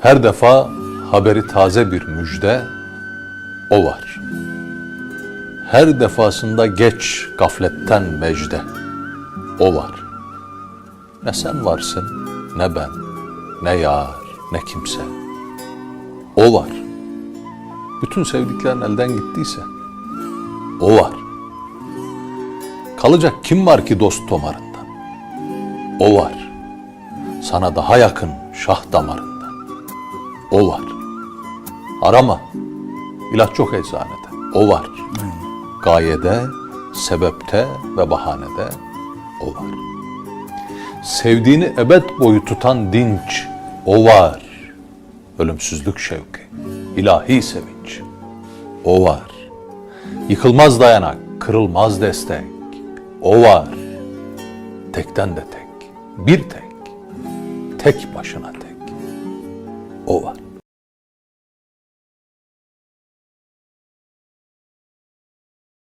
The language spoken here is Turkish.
Her defa haberi taze bir müjde o var. Her defasında geç gafletten mecde o var. Ne sen varsın, ne ben, ne yar, ne kimse. O var. Bütün sevdiklerin elden gittiyse o var. Kalacak kim var ki dost tomarından? O var. Sana daha yakın şah damarından. O var. Arama. İlaç çok eczanede. O var. Gayede, sebepte ve bahanede o var. Sevdiğini ebed boyu tutan dinç o var. Ölümsüzlük şevki, ilahi sevinç o var. Yıkılmaz dayanak, kırılmaz destek o var. Tekten de tek, bir tek, tek başına tek over.